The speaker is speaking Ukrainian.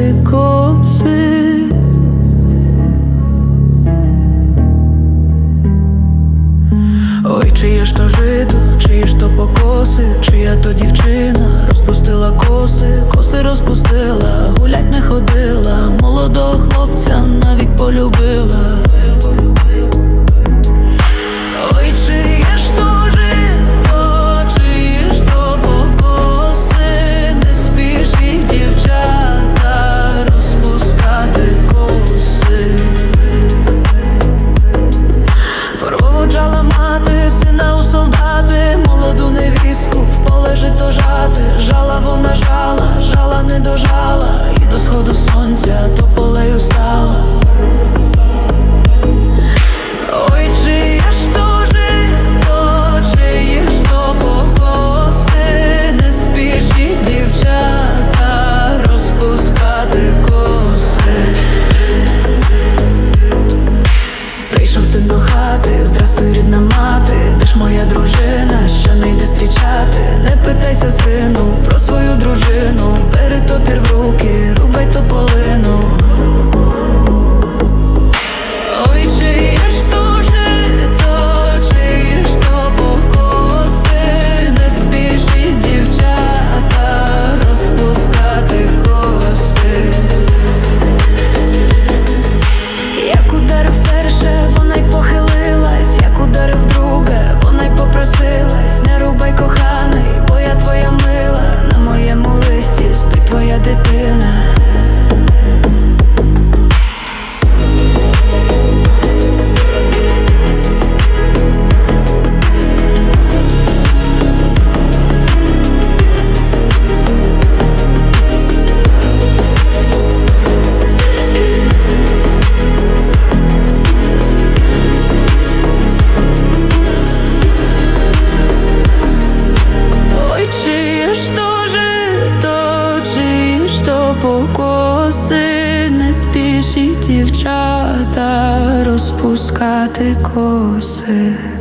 ти Ой, чиє ж то жито, чиє ж то покоси, чия то дівчина розпустила коси, коси розпустила, гулять не ходила, молодого хлопця навіть полюбила. не дожала, і до сходу сонця то тополею стала. Здрастуй, рідна мати, де ж моя дружина, що не йде зустрічати Не питайся, сину, про свою дружину. коси, не спішіть дівчата розпускати коси.